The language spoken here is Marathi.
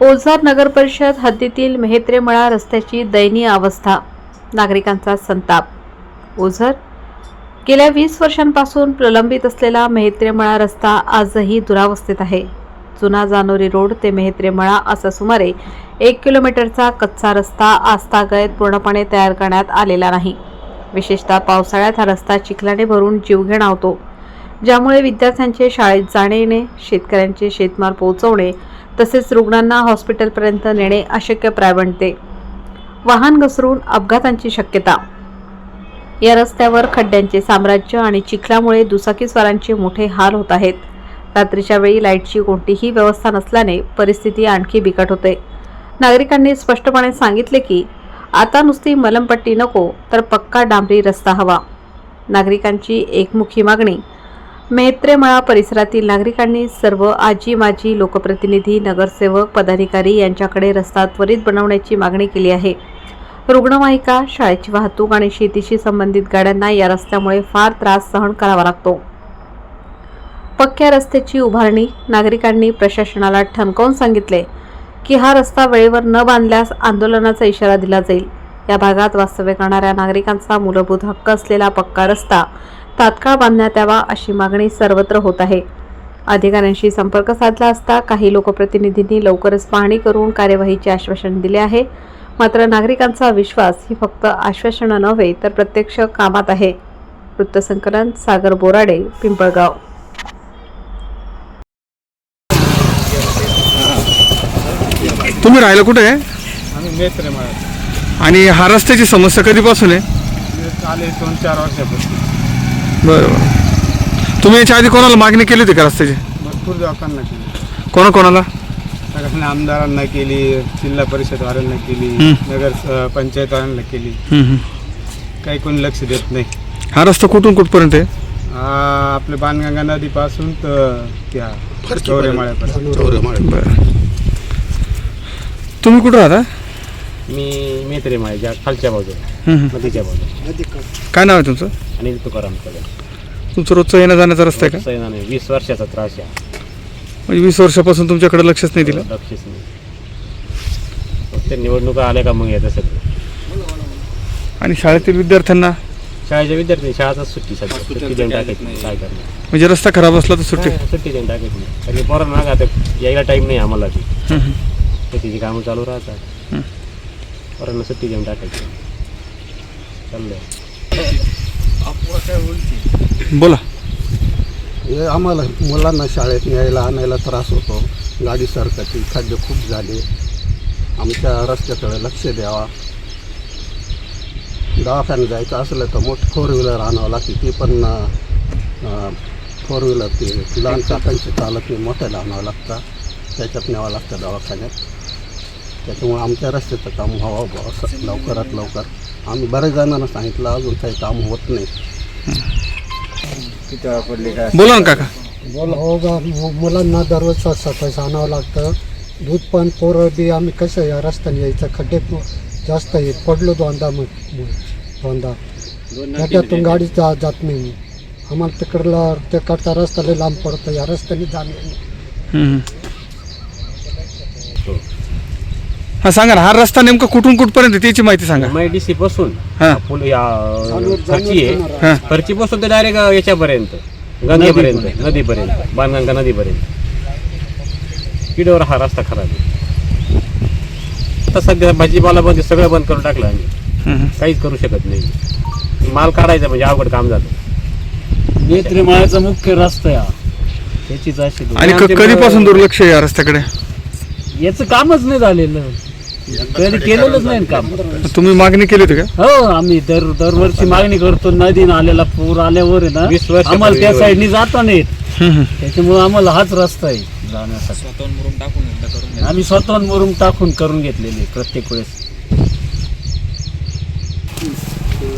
ओझर नगर परिषद हद्दीतील मेहत्रेमळा रस्त्याची दयनीय अवस्था. नागरिकांचा संताप. ओझर गेल्या वीस वर्षांपासून प्रलंबित असलेला मेहत्रेमळा रस्ता आजही दुरावस्थेत आहे. जुना जानोरी रोड ते मेहत्रेमळा असा सुमारे एक किलोमीटरचा कच्चा रस्ता आस्थागयत पूर्णपणे तयार करण्यात आलेला नाही. विशेषतः पावसाळ्यात हा रस्ता चिखलाने भरून जीवघेणा होतो ज्यामुळे विद्यार्थ्यांचे शाळेत जाणे येणे शेतकऱ्यांचे शेतमाल पोहोचवणे तसेच रुग्णांना हॉस्पिटलपर्यंत नेणे अशक्यप्राय बनते वाहन घसरून अपघातांची शक्यता. या रस्त्यावर खड्ड्यांचे साम्राज्य आणि चिखलामुळे दुचाकीस्वारांचे मोठे हाल होत आहेत. रात्रीच्या वेळी लाईटची कोणतीही व्यवस्था नसल्याने परिस्थिती आणखी बिकट होते. नागरिकांनी स्पष्टपणे सांगितले की आता नुसती मलमपट्टी नको तर पक्का डांबरी रस्ता हवा. नागरिकांची एकमुखी मागणी मेत्रेमळा परिसरातील नागरिकांनी सर्व आजी माजी लोकप्रतिनिधी नगरसेवक पदाधिकारी यांच्याकडे रस्ता त्वरित बनवण्याची मागणी केली आहे. रुग्णवाहिका शाळेची वाहतूक आणि शेतीशी संबंधित गाड्यांना या रस्त्यामुळे फार त्रास सहन करावा लागतो. पक्क्या रस्त्याची उभारणी नागरिकांनी प्रशासनाला ठणकावून सांगितले की हा रस्ता वेळेवर न बांधल्यास आंदोलनाचा इशारा दिला जाईल. या भागात वास्तव्य करणाऱ्या नागरिकांचा मूलभूत हक्क असलेला पक्का रस्ता तात्काळ बांधण्यात यावा अशी मागणी सर्वत्र होत आहे. अधिकाऱ्यांशी संपर्क साधला असता काही लोकप्रतिनिधींनी लवकरच पाहणी करून कार्यवाहीचे आश्वासन दिले आहे. मात्र नागरिकांचा विश्वास ही फक्त आश्वासनं नव्हे तर प्रत्यक्ष कामात आहे. वृत्तसंकलन सागर बोराडे पिंपळगाव. तुम्ही राहिला कुठे? आणि हा रस्त्याची समस्या कधीपासून आहे? आले दोन चार वर्षापासून. बरं बरं. तुम्ही याच्या आधी कोणाला मागणी केली होती का रस्त्याची? भरपूर लोकांना केली. कोणा कोणाला? सगळ्यांना आमदारांना केली जिल्हा परिषदवाल्यांना केली हं. नगर स- पंचायतवाल्यांना केली. हम्म, हम्म. काही कोणी लक्ष देत नाही. हा रस्ता कुठून कुठपर्यंत आहे? आ, आपले बाणगंगा नदीपासून तर त्या चौरेमाळ्यापर्यंत बरं. तुम्ही कुठं राहता? मी मेत्रे माझ्या खालच्या बाजूला हम्म, हम्म. नदीच्या बाजूला. काय नाव आहे तुमचं? अनिल तुकाराम कदम तुमचं रोजचं येण्या जाण्याचा रस्ता आहे का? सैनाने वीस वर्षाचा त्रास आहे. म्हणजे वीस वर्षापासून तुमच्याकडे लक्षच नाही दिलं? लक्षच नाही. फक्त निवडणुका आल्या का मग येतं सगळं. आणि शाळेतील विद्यार्थ्यांना? शाळेच्या विद्यार्थी शाळाचाच सुट्टी सध्या सुट्टी देऊन टाकायची नाही. काय करणार. म्हणजे रस्ता खराब असला तर सुट्टी? सुट्टी देऊन टाकायची नाही. कारण की पोरांना आता यायला टाईम नाही आम्हाला ती हम्म, हम्म. शेतीची कामं चालू राहतात. पोरांना सुट्टी देऊन टाकायची. चाललंय. बोला. हे आम्हाला मुलांना शाळेत न्यायला आणायला त्रास होतो. गाडी सरकाची खड्डे खूप झाले. आमच्या रस्त्याकडे लक्ष द्यावा. दवाखान्यात जायचं असलं तर मोठी फोर व्हीलर आणावं लागते. ती पण फोर व्हीलर ते लहान चाकांची चालत नाही मोठ्याला आणावं लागतं. त्याच्यात न्यावं लागतं दवाखान्यात. त्याच्यामुळे आमच्या रस्त्याचं काम व्हावं बुवा असं. लवकरात लवकर. आम्ही बऱ्याच जणांना सांगितलं अजून काही काम होत नाही. बोला ना काका. हो गा मु- मुलांना दररोज सकाळी आणावं लागतं. दूध पण पोरं बी आम्ही कसं या रस्त्याने यायचं? खड्डे प- जास्त आहे पडलो दोनदा मग मग दोनदा खड्ड्यातून गाडी जा जात नाही. आम्हाला तिकडला तिकडचा रस्ता लय लांब पडतो. या रस्त्याने जाणे हम्म. हा सांगा ना हा रस्ता नेमका कुठून कुठपर्यंत आहे त्याची माहिती सांगा. सी पासून हां. या आहे. हां. फरची पासून तर डायरेक्ट याच्यापर्यंत गंगेपर्यंत नदीपर्यंत. बाणगंगा नदीपर्यंत. किडवर हा रस्ता खराब आहे. आता सध्या भाजीपाला बंद सगळं बंद करून टाकलं आम्ही. काहीच करू शकत नाही. माल काढायचा म्हणजे अवघड काम झालं. नेत्रेमाळ्याचा मुख्य रस्ता आहे हा. त्याचीच अशी आणि क- कधीपासून दुर्लक्ष आहे या रस्त्याकडे? याचं कामच नाही झालेलं. कधी केलेलंच नाही काम. तुम्ही मागणी केली होती का? हो आम्ही दर दरवर्षी मागणी करतो. नदी नाल्याला पूर आल्यावर आहे वीस ना वर्षापूर्वी आम्हाला त्या. साईडनी जाता हम्म, हम्म. त्याच्यामुळे आम्हाला हाच रस्ता आहे जाण्यासाठी. आम्ही स्वतःहून मुरुम टाकून करून घेतलेले प्रत्येक वेळेस.